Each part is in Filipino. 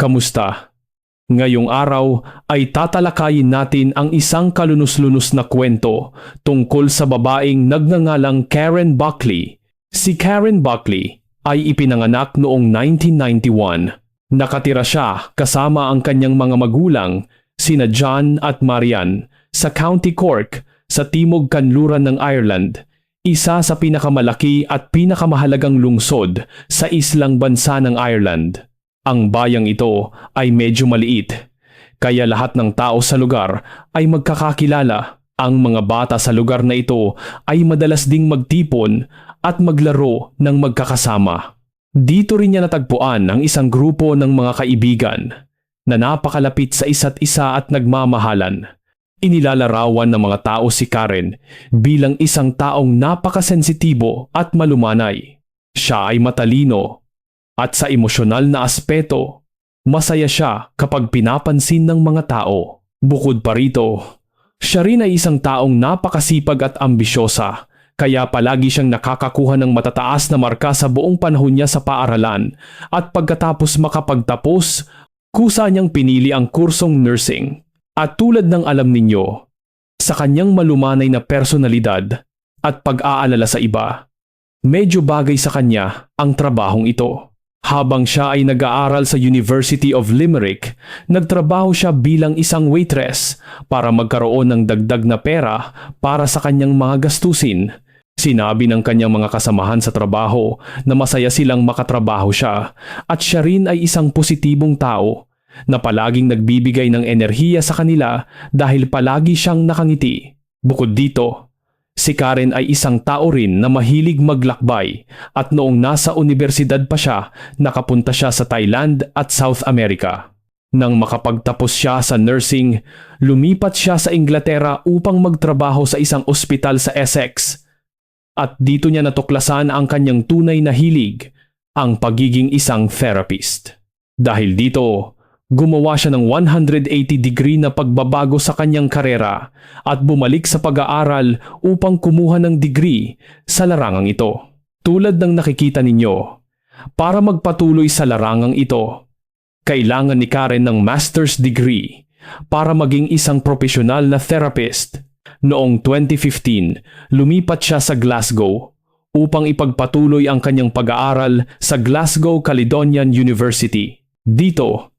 Kamusta? Ngayong araw ay tatalakayin natin ang isang kalunos-lunos na kwento tungkol sa babaeng nagngangalang Karen Buckley. Si Karen Buckley ay ipinanganak noong 1991. Nakatira siya kasama ang kanyang mga magulang, sina John at Marian, sa County Cork sa timog kanluran ng Ireland, isa sa pinakamalaki at pinakamahalagang lungsod sa islang bansa ng Ireland. Ang bayang ito ay medyo maliit, kaya lahat ng tao sa lugar ay magkakakilala. Ang mga bata sa lugar na ito ay madalas ding magtipon at maglaro ng magkakasama. Dito rin niya natagpuan ang isang grupo ng mga kaibigan na napakalapit sa isa't isa at nagmamahalan. Inilalarawan ng mga tao si Karen bilang isang taong napakasensitibo at malumanay. Siya ay matalino at sa emosyonal na aspeto, masaya siya kapag pinapansin ng mga tao. Bukod pa rito, siya rin ay isang taong napakasipag at ambisyosa kaya palagi siyang nakakakuha ng matataas na marka sa buong panahon niya sa paaralan at pagkatapos makapagtapos, kusa niyang pinili ang kursong nursing. At tulad ng alam ninyo, sa kanyang malumanay na personalidad at pag-aalala sa iba, medyo bagay sa kanya ang trabahong ito. Habang siya ay nag-aaral sa University of Limerick, nagtrabaho siya bilang isang waitress para magkaroon ng dagdag na pera para sa kanyang mga gastusin. Sinabi ng kanyang mga kasamahan sa trabaho na masaya silang makatrabaho siya at siya rin ay isang positibong tao na palaging nagbibigay ng enerhiya sa kanila dahil palagi siyang nakangiti. Bukod dito, Si Karen ay isang tao rin na mahilig maglakbay at noong nasa universidad pa siya, nakapunta siya sa Thailand at South America. Nang makapagtapos siya sa nursing, lumipat siya sa Inglaterra upang magtrabaho sa isang ospital sa Essex. At dito niya natuklasan ang kanyang tunay na hilig, ang pagiging isang therapist. Dahil dito, Gumawa siya ng 180 degree na pagbabago sa kanyang karera at bumalik sa pag-aaral upang kumuha ng degree sa larangang ito. Tulad ng nakikita ninyo, para magpatuloy sa larangang ito, kailangan ni Karen ng master's degree para maging isang profesional na therapist. Noong 2015, lumipat siya sa Glasgow upang ipagpatuloy ang kanyang pag-aaral sa Glasgow Caledonian University. Dito,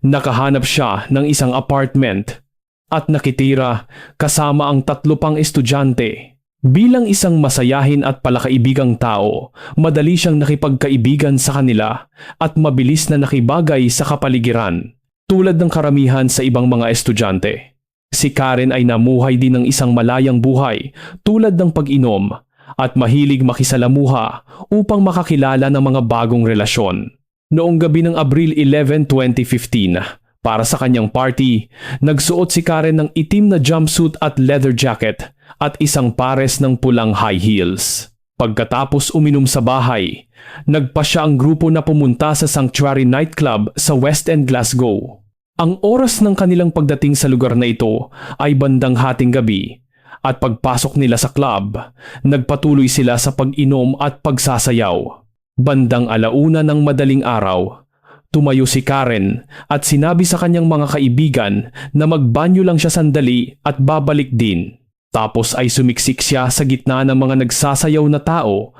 Nakahanap siya ng isang apartment at nakitira kasama ang tatlo pang estudyante. Bilang isang masayahin at palakaibigang tao, madali siyang nakipagkaibigan sa kanila at mabilis na nakibagay sa kapaligiran, tulad ng karamihan sa ibang mga estudyante. Si Karen ay namuhay din ng isang malayang buhay tulad ng pag-inom at mahilig makisalamuha upang makakilala ng mga bagong relasyon. Noong gabi ng Abril 11, 2015, para sa kanyang party, nagsuot si Karen ng itim na jumpsuit at leather jacket at isang pares ng pulang high heels. Pagkatapos uminom sa bahay, nagpa siya ang grupo na pumunta sa Sanctuary Nightclub sa West End, Glasgow. Ang oras ng kanilang pagdating sa lugar na ito ay bandang hating gabi at pagpasok nila sa club, nagpatuloy sila sa pag-inom at pagsasayaw. Bandang alauna ng madaling araw, tumayo si Karen at sinabi sa kanyang mga kaibigan na magbanyo lang siya sandali at babalik din. Tapos ay sumiksik siya sa gitna ng mga nagsasayaw na tao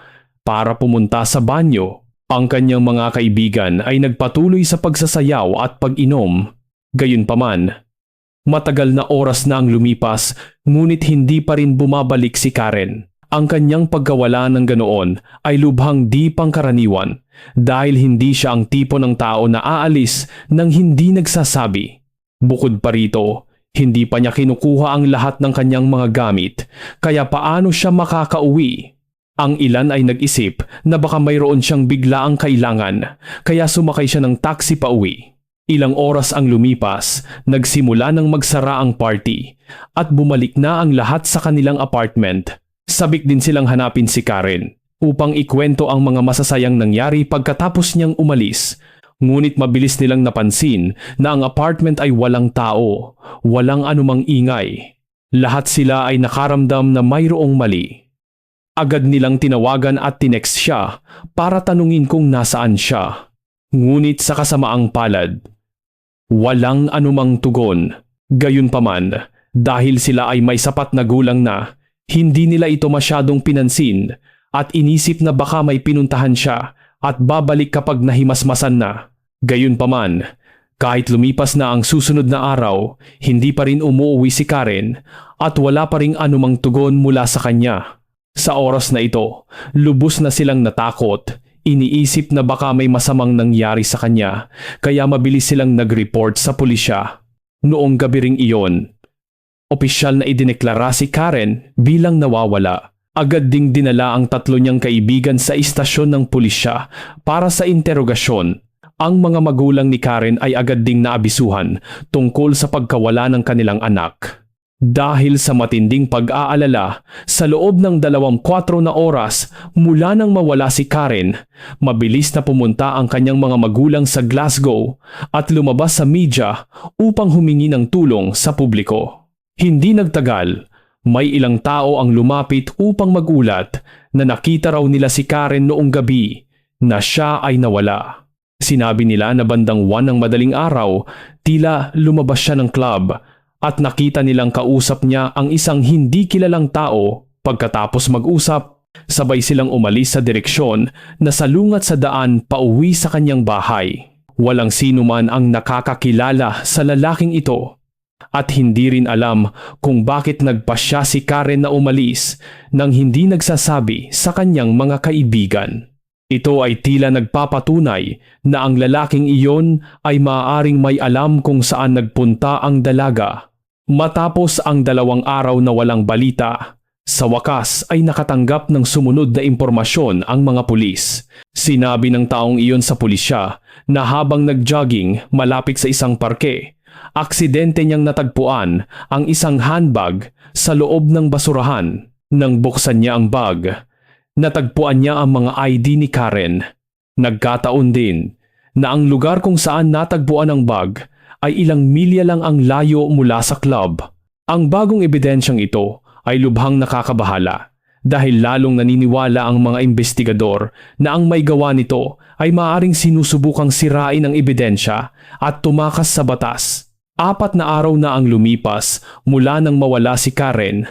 para pumunta sa banyo. Ang kanyang mga kaibigan ay nagpatuloy sa pagsasayaw at pag-inom. Gayunpaman, matagal na oras na ang lumipas ngunit hindi pa rin bumabalik si Karen. Ang kanyang pagkawala ng ganoon ay lubhang di pangkaraniwan dahil hindi siya ang tipo ng tao na aalis nang hindi nagsasabi. Bukod pa rito, hindi pa niya kinukuha ang lahat ng kanyang mga gamit kaya paano siya makakauwi? Ang ilan ay nag-isip na baka mayroon siyang bigla ang kailangan kaya sumakay siya ng taxi pa uwi. Ilang oras ang lumipas, nagsimula ng magsara ang party at bumalik na ang lahat sa kanilang apartment Sabik din silang hanapin si Karen upang ikwento ang mga masasayang nangyari pagkatapos niyang umalis. Ngunit mabilis nilang napansin na ang apartment ay walang tao, walang anumang ingay. Lahat sila ay nakaramdam na mayroong mali. Agad nilang tinawagan at tinext siya para tanungin kung nasaan siya. Ngunit sa kasamaang palad, Walang anumang tugon. Gayunpaman, dahil sila ay may sapat na gulang na, hindi nila ito masyadong pinansin at inisip na baka may pinuntahan siya at babalik kapag nahimasmasan na. Gayunpaman, kahit lumipas na ang susunod na araw, hindi pa rin umuwi si Karen at wala pa ring anumang tugon mula sa kanya. Sa oras na ito, lubos na silang natakot, iniisip na baka may masamang nangyari sa kanya, kaya mabilis silang nag-report sa pulisya. Noong gabi ring iyon, opisyal na idineklara si Karen bilang nawawala. Agad ding dinala ang tatlo niyang kaibigan sa istasyon ng pulisya para sa interogasyon. Ang mga magulang ni Karen ay agad ding naabisuhan tungkol sa pagkawala ng kanilang anak. Dahil sa matinding pag-aalala, sa loob ng dalawang kwatro na oras mula nang mawala si Karen, mabilis na pumunta ang kanyang mga magulang sa Glasgow at lumabas sa media upang humingi ng tulong sa publiko. Hindi nagtagal, may ilang tao ang lumapit upang magulat na nakita raw nila si Karen noong gabi na siya ay nawala. Sinabi nila na bandang 1 ng madaling araw, tila lumabas siya ng club at nakita nilang kausap niya ang isang hindi kilalang tao pagkatapos mag-usap. Sabay silang umalis sa direksyon na salungat sa daan pauwi sa kanyang bahay. Walang sino man ang nakakakilala sa lalaking ito at hindi rin alam kung bakit nagpasya si Karen na umalis nang hindi nagsasabi sa kanyang mga kaibigan. Ito ay tila nagpapatunay na ang lalaking iyon ay maaaring may alam kung saan nagpunta ang dalaga. Matapos ang dalawang araw na walang balita, sa wakas ay nakatanggap ng sumunod na impormasyon ang mga pulis. Sinabi ng taong iyon sa pulisya na habang nag-jogging malapit sa isang parke, aksidente niyang natagpuan ang isang handbag sa loob ng basurahan. Nang buksan niya ang bag, natagpuan niya ang mga ID ni Karen. Nagkataon din na ang lugar kung saan natagpuan ang bag ay ilang milya lang ang layo mula sa club. Ang bagong ebidensyang ito ay lubhang nakakabahala dahil lalong naniniwala ang mga investigador na ang may gawa nito ay maaaring sinusubukang sirain ang ebidensya at tumakas sa batas. Apat na araw na ang lumipas mula nang mawala si Karen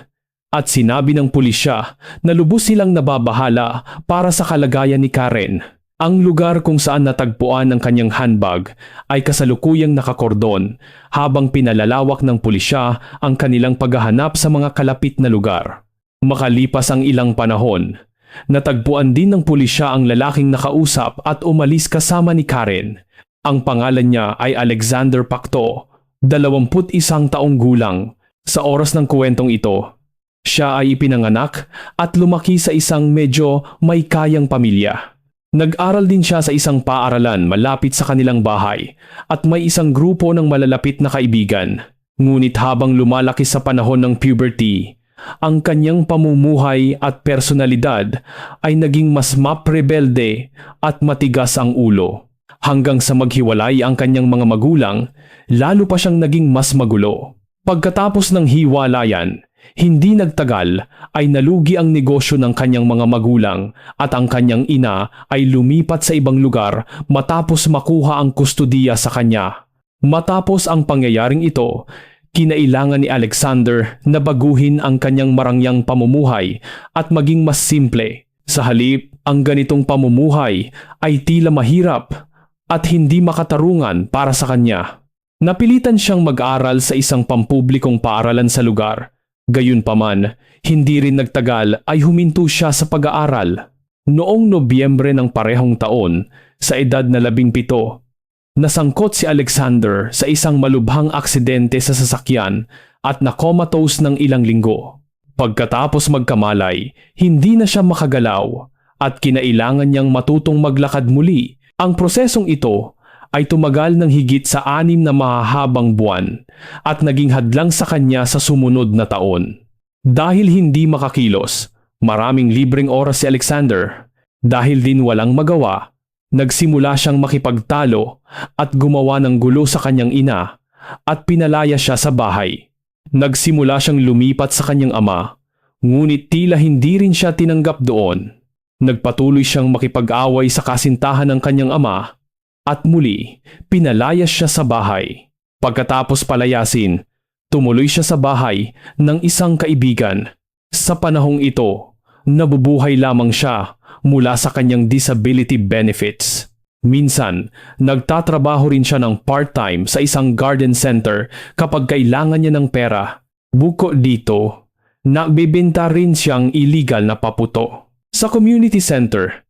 at sinabi ng pulisya na lubos silang nababahala para sa kalagayan ni Karen. Ang lugar kung saan natagpuan ang kanyang handbag ay kasalukuyang nakakordon habang pinalalawak ng pulisya ang kanilang paghahanap sa mga kalapit na lugar. Makalipas ang ilang panahon, natagpuan din ng pulisya ang lalaking nakausap at umalis kasama ni Karen. Ang pangalan niya ay Alexander Pacto, 21 taong gulang. Sa oras ng kwentong ito, siya ay ipinanganak at lumaki sa isang medyo may kayang pamilya. Nag-aral din siya sa isang paaralan malapit sa kanilang bahay at may isang grupo ng malalapit na kaibigan. Ngunit habang lumalaki sa panahon ng puberty, ang kanyang pamumuhay at personalidad ay naging mas maprebelde at matigas ang ulo. Hanggang sa maghiwalay ang kanyang mga magulang, lalo pa siyang naging mas magulo. Pagkatapos ng hiwalayan, hindi nagtagal ay nalugi ang negosyo ng kanyang mga magulang at ang kanyang ina ay lumipat sa ibang lugar matapos makuha ang kustudiya sa kanya. Matapos ang pangyayaring ito, kinailangan ni Alexander na baguhin ang kanyang marangyang pamumuhay at maging mas simple. Sa halip, ang ganitong pamumuhay ay tila mahirap at hindi makatarungan para sa kanya. Napilitan siyang mag-aral sa isang pampublikong paaralan sa lugar Gayunpaman, hindi rin nagtagal ay huminto siya sa pag-aaral. Noong Nobyembre ng parehong taon, sa edad na labing pito, nasangkot si Alexander sa isang malubhang aksidente sa sasakyan at nakomatose ng ilang linggo. Pagkatapos magkamalay, hindi na siya makagalaw at kinailangan niyang matutong maglakad muli. Ang prosesong ito ay tumagal ng higit sa anim na mahahabang buwan at naging hadlang sa kanya sa sumunod na taon. Dahil hindi makakilos, maraming libreng oras si Alexander. Dahil din walang magawa, nagsimula siyang makipagtalo at gumawa ng gulo sa kanyang ina at pinalaya siya sa bahay. Nagsimula siyang lumipat sa kanyang ama, ngunit tila hindi rin siya tinanggap doon. Nagpatuloy siyang makipag-away sa kasintahan ng kanyang ama at muli pinalayas siya sa bahay. Pagkatapos palayasin, tumuloy siya sa bahay ng isang kaibigan. Sa panahong ito, nabubuhay lamang siya mula sa kanyang disability benefits. Minsan, nagtatrabaho rin siya ng part-time sa isang garden center kapag kailangan niya ng pera. Buko dito, nagbibenta rin siyang illegal na paputo. Sa community center,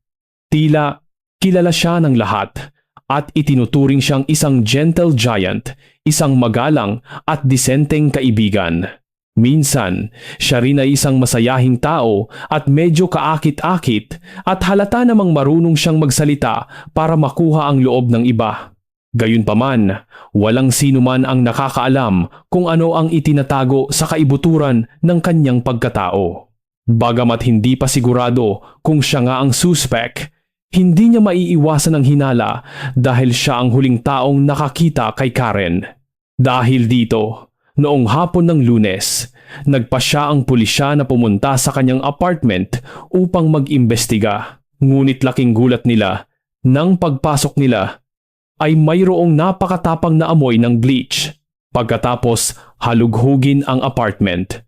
tila kilala siya ng lahat at itinuturing siyang isang gentle giant, isang magalang at disenteng kaibigan. Minsan, siya rin ay isang masayahing tao at medyo kaakit-akit at halata namang marunong siyang magsalita para makuha ang loob ng iba. Gayunpaman, walang sino man ang nakakaalam kung ano ang itinatago sa kaibuturan ng kanyang pagkatao. Bagamat hindi pa sigurado kung siya nga ang suspect, hindi niya maiiwasan ang hinala dahil siya ang huling taong nakakita kay Karen. Dahil dito, noong hapon ng lunes, nagpa siya ang pulisya na pumunta sa kanyang apartment upang mag-imbestiga. Ngunit laking gulat nila, nang pagpasok nila, ay mayroong napakatapang na amoy ng bleach. Pagkatapos halughugin ang apartment.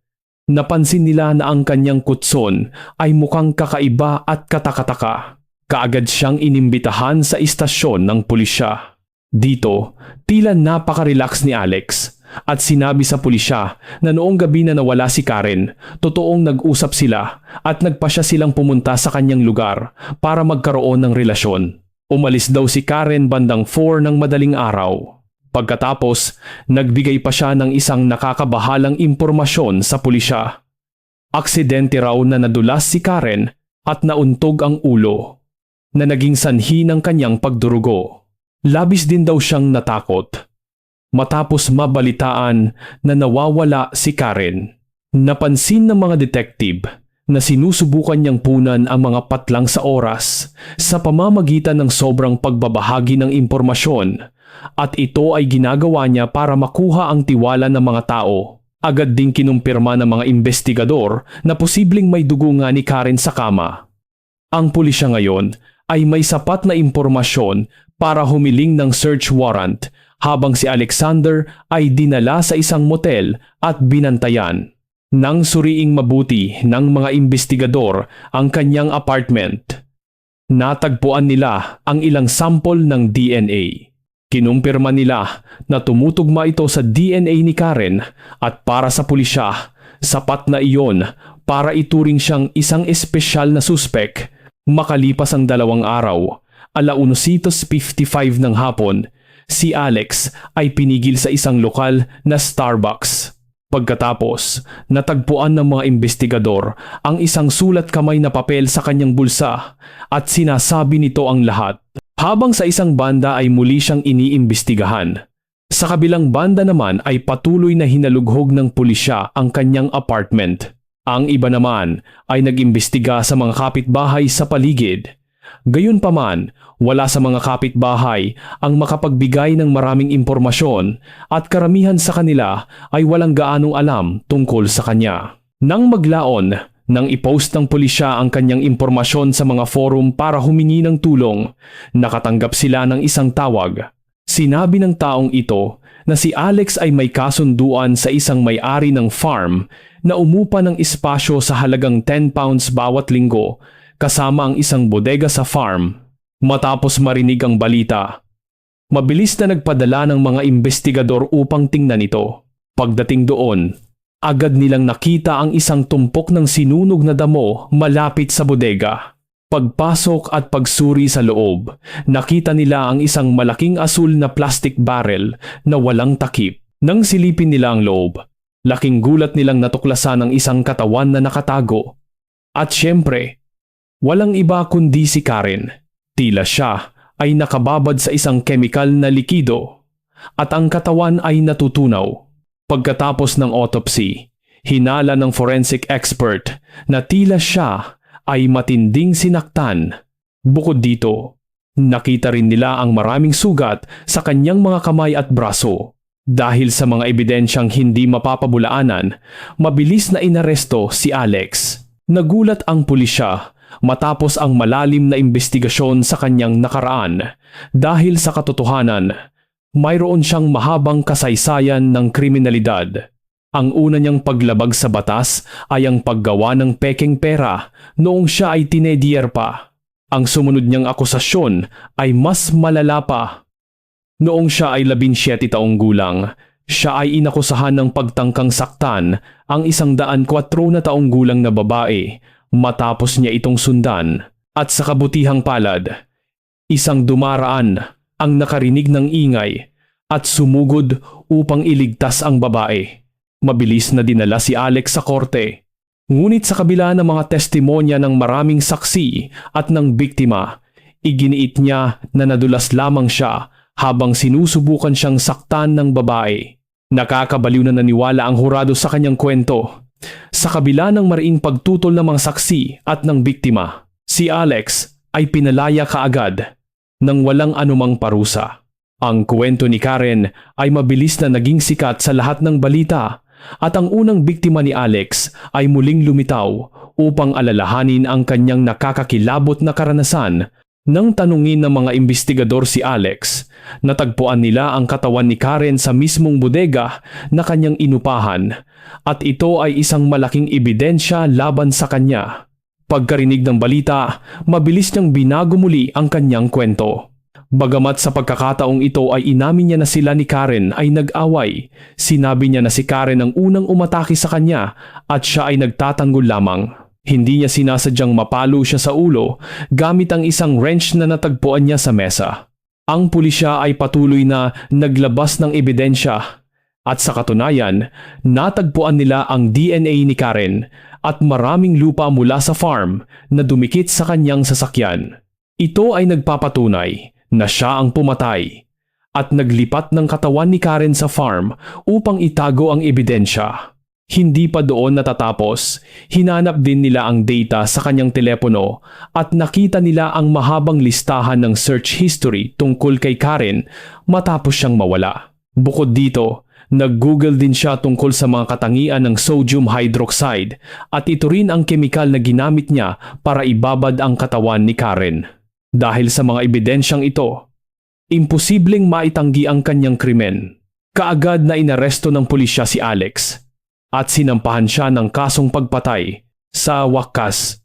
Napansin nila na ang kanyang kutson ay mukhang kakaiba at katakataka. Kaagad siyang inimbitahan sa istasyon ng pulisya. Dito, tila napaka-relax ni Alex at sinabi sa pulisya na noong gabi na nawala si Karen, totoong nag-usap sila at nagpa siya silang pumunta sa kanyang lugar para magkaroon ng relasyon. Umalis daw si Karen bandang 4 ng madaling araw. Pagkatapos, nagbigay pa siya ng isang nakakabahalang impormasyon sa pulisya. Aksidente raw na nadulas si Karen at nauntog ang ulo na naging sanhi ng kanyang pagdurugo. Labis din daw siyang natakot. Matapos mabalitaan na nawawala si Karen, napansin ng mga detective na sinusubukan niyang punan ang mga patlang sa oras sa pamamagitan ng sobrang pagbabahagi ng impormasyon at ito ay ginagawa niya para makuha ang tiwala ng mga tao. Agad ding kinumpirma ng mga investigador na posibleng may dugo nga ni Karen sa kama. Ang pulisya ngayon ay may sapat na impormasyon para humiling ng search warrant habang si Alexander ay dinala sa isang motel at binantayan. Nang suriing mabuti ng mga investigador ang kanyang apartment, natagpuan nila ang ilang sample ng DNA. Kinumpirma nila na tumutugma ito sa DNA ni Karen at para sa pulisya, sapat na iyon para ituring siyang isang espesyal na suspek Makalipas ang dalawang araw, alaunositos 55 ng hapon, si Alex ay pinigil sa isang lokal na Starbucks. Pagkatapos, natagpuan ng mga investigador ang isang sulat kamay na papel sa kanyang bulsa at sinasabi nito ang lahat. Habang sa isang banda ay muli siyang iniimbestigahan. Sa kabilang banda naman ay patuloy na hinalughog ng pulisya ang kanyang apartment. Ang iba naman ay nag-imbestiga sa mga kapitbahay sa paligid. Gayunpaman, wala sa mga kapitbahay ang makapagbigay ng maraming impormasyon at karamihan sa kanila ay walang gaanong alam tungkol sa kanya. Nang maglaon, nang ipost ng pulisya ang kanyang impormasyon sa mga forum para humingi ng tulong, nakatanggap sila ng isang tawag. Sinabi ng taong ito na si Alex ay may kasunduan sa isang may-ari ng farm na umupa ng espasyo sa halagang 10 pounds bawat linggo kasama ang isang bodega sa farm. Matapos marinig ang balita, mabilis na nagpadala ng mga investigador upang tingnan ito. Pagdating doon, agad nilang nakita ang isang tumpok ng sinunog na damo malapit sa bodega. Pagpasok at pagsuri sa loob, nakita nila ang isang malaking asul na plastic barrel na walang takip. Nang silipin nila ang loob, Laking gulat nilang natuklasan ang isang katawan na nakatago. At syempre, walang iba kundi si Karen. Tila siya ay nakababad sa isang chemical na likido at ang katawan ay natutunaw. Pagkatapos ng autopsy, hinala ng forensic expert na tila siya ay matinding sinaktan. Bukod dito, nakita rin nila ang maraming sugat sa kanyang mga kamay at braso. Dahil sa mga ebidensyang hindi mapapabulaanan, mabilis na inaresto si Alex. Nagulat ang pulisya matapos ang malalim na investigasyon sa kanyang nakaraan dahil sa katotohanan mayroon siyang mahabang kasaysayan ng kriminalidad. Ang una niyang paglabag sa batas ay ang paggawa ng peking pera noong siya ay tinedier pa. Ang sumunod niyang akusasyon ay mas malala pa. Noong siya ay 17 taong gulang, siya ay inakusahan ng pagtangkang saktan ang isang daan kwatro na taong gulang na babae matapos niya itong sundan at sa kabutihang palad, isang dumaraan ang nakarinig ng ingay at sumugod upang iligtas ang babae. Mabilis na dinala si Alex sa korte. Ngunit sa kabila ng mga testimonya ng maraming saksi at ng biktima, iginiit niya na nadulas lamang siya habang sinusubukan siyang saktan ng babae. Nakakabaliw na naniwala ang hurado sa kanyang kwento. Sa kabila ng mariing pagtutol ng mga saksi at ng biktima, si Alex ay pinalaya kaagad nang walang anumang parusa. Ang kwento ni Karen ay mabilis na naging sikat sa lahat ng balita at ang unang biktima ni Alex ay muling lumitaw upang alalahanin ang kanyang nakakakilabot na karanasan nang tanungin ng mga investigador si Alex, natagpuan nila ang katawan ni Karen sa mismong bodega na kanyang inupahan at ito ay isang malaking ebidensya laban sa kanya. Pagkarinig ng balita, mabilis niyang binago muli ang kanyang kwento. Bagamat sa pagkakataong ito ay inamin niya na sila ni Karen ay nag-away, sinabi niya na si Karen ang unang umatake sa kanya at siya ay nagtatanggol lamang. Hindi niya sinasadyang mapalo siya sa ulo gamit ang isang wrench na natagpuan niya sa mesa. Ang pulisya ay patuloy na naglabas ng ebidensya at sa katunayan, natagpuan nila ang DNA ni Karen at maraming lupa mula sa farm na dumikit sa kanyang sasakyan. Ito ay nagpapatunay na siya ang pumatay at naglipat ng katawan ni Karen sa farm upang itago ang ebidensya. Hindi pa doon natatapos, hinanap din nila ang data sa kanyang telepono at nakita nila ang mahabang listahan ng search history tungkol kay Karen matapos siyang mawala. Bukod dito, nag-google din siya tungkol sa mga katangian ng sodium hydroxide at ito rin ang kemikal na ginamit niya para ibabad ang katawan ni Karen. Dahil sa mga ebidensyang ito, imposibleng maitanggi ang kanyang krimen. Kaagad na inaresto ng pulisya si Alex at sinampahan siya ng kasong pagpatay. Sa wakas,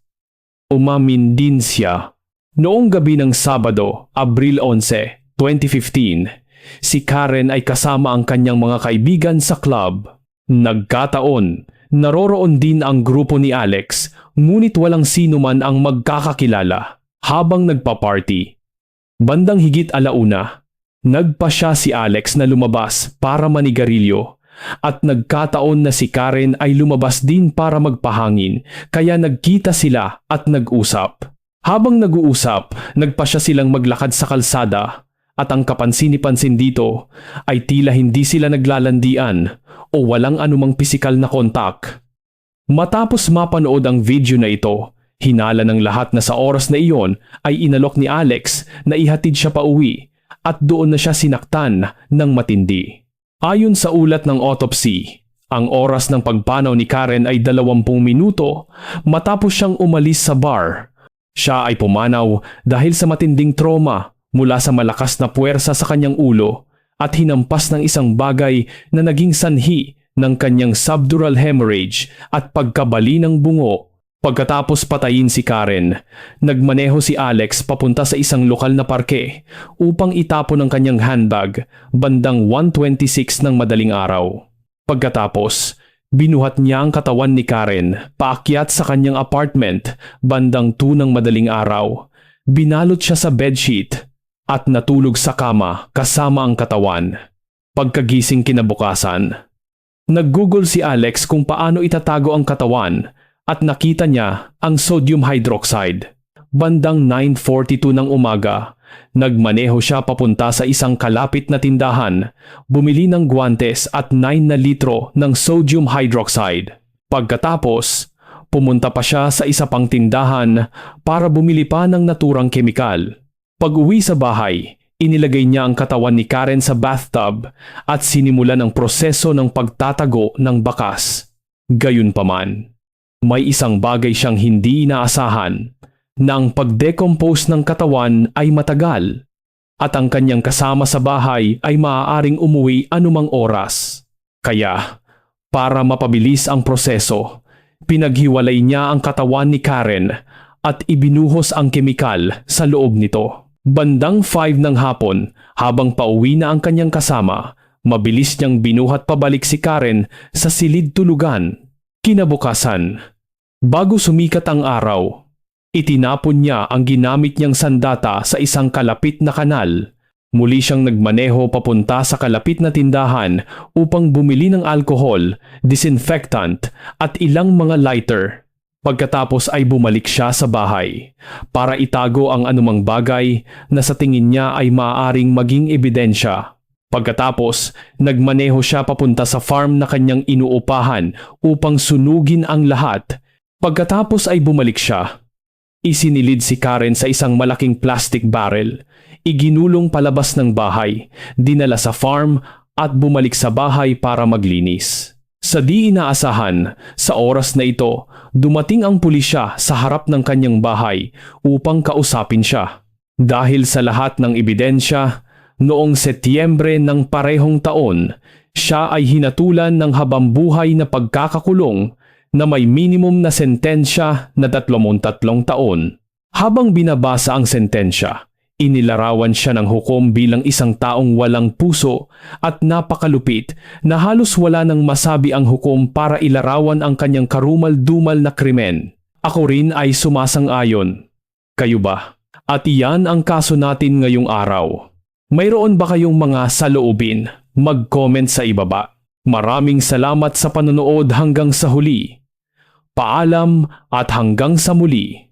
umamin din siya. Noong gabi ng Sabado, Abril 11, 2015, si Karen ay kasama ang kanyang mga kaibigan sa club. Nagkataon, naroroon din ang grupo ni Alex, ngunit walang sino man ang magkakakilala habang nagpa-party. Bandang higit alauna, nagpa siya si Alex na lumabas para manigarilyo at nagkataon na si Karen ay lumabas din para magpahangin kaya nagkita sila at nag-usap. Habang nag-uusap, nagpa siya silang maglakad sa kalsada at ang kapansin-pansin dito ay tila hindi sila naglalandian o walang anumang pisikal na kontak. Matapos mapanood ang video na ito, Hinala ng lahat na sa oras na iyon ay inalok ni Alex na ihatid siya pa uwi at doon na siya sinaktan ng matindi. Ayon sa ulat ng autopsy, ang oras ng pagpanaw ni Karen ay 20 minuto matapos siyang umalis sa bar. Siya ay pumanaw dahil sa matinding trauma mula sa malakas na puwersa sa kanyang ulo at hinampas ng isang bagay na naging sanhi ng kanyang subdural hemorrhage at pagkabali ng bungo Pagkatapos patayin si Karen, nagmaneho si Alex papunta sa isang lokal na parke upang itapon ang kanyang handbag bandang 1.26 ng madaling araw. Pagkatapos, binuhat niya ang katawan ni Karen paakyat sa kanyang apartment bandang 2 ng madaling araw. Binalot siya sa bedsheet at natulog sa kama kasama ang katawan. Pagkagising kinabukasan, Nag-google si Alex kung paano itatago ang katawan at nakita niya ang sodium hydroxide. Bandang 9.42 ng umaga, nagmaneho siya papunta sa isang kalapit na tindahan, bumili ng guantes at 9 na litro ng sodium hydroxide. Pagkatapos, pumunta pa siya sa isa pang tindahan para bumili pa ng naturang kemikal. Pag-uwi sa bahay, inilagay niya ang katawan ni Karen sa bathtub at sinimulan ang proseso ng pagtatago ng bakas. Gayunpaman, may isang bagay siyang hindi inaasahan na ang pagdecompose ng katawan ay matagal. at ang kanyang kasama sa bahay ay maaaring umuwi anumang oras. Kaya, para mapabilis ang proseso, pinaghiwalay niya ang katawan ni Karen at ibinuhos ang kemikal sa loob nito. Bandang 5 ng hapon, habang pauwi na ang kanyang kasama, mabilis niyang binuhat pabalik si Karen sa silid tulugan. Kinabukasan, bago sumikat ang araw, itinapon niya ang ginamit niyang sandata sa isang kalapit na kanal. Muli siyang nagmaneho papunta sa kalapit na tindahan upang bumili ng alkohol, disinfectant at ilang mga lighter. Pagkatapos ay bumalik siya sa bahay para itago ang anumang bagay na sa tingin niya ay maaaring maging ebidensya. Pagkatapos, nagmaneho siya papunta sa farm na kanyang inuupahan upang sunugin ang lahat. Pagkatapos ay bumalik siya. Isinilid si Karen sa isang malaking plastic barrel. Iginulong palabas ng bahay, dinala sa farm at bumalik sa bahay para maglinis. Sa di inaasahan, sa oras na ito, dumating ang pulisya sa harap ng kanyang bahay upang kausapin siya. Dahil sa lahat ng ebidensya, noong Setyembre ng parehong taon, siya ay hinatulan ng habambuhay na pagkakakulong na may minimum na sentensya na 33 taon. Habang binabasa ang sentensya, Inilarawan siya ng hukom bilang isang taong walang puso at napakalupit na halos wala nang masabi ang hukom para ilarawan ang kanyang karumal-dumal na krimen. Ako rin ay sumasang-ayon. Kayo ba? At iyan ang kaso natin ngayong araw. Mayroon ba kayong mga saloobin? Mag-comment sa ibaba. Maraming salamat sa panonood hanggang sa huli. Paalam at hanggang sa muli.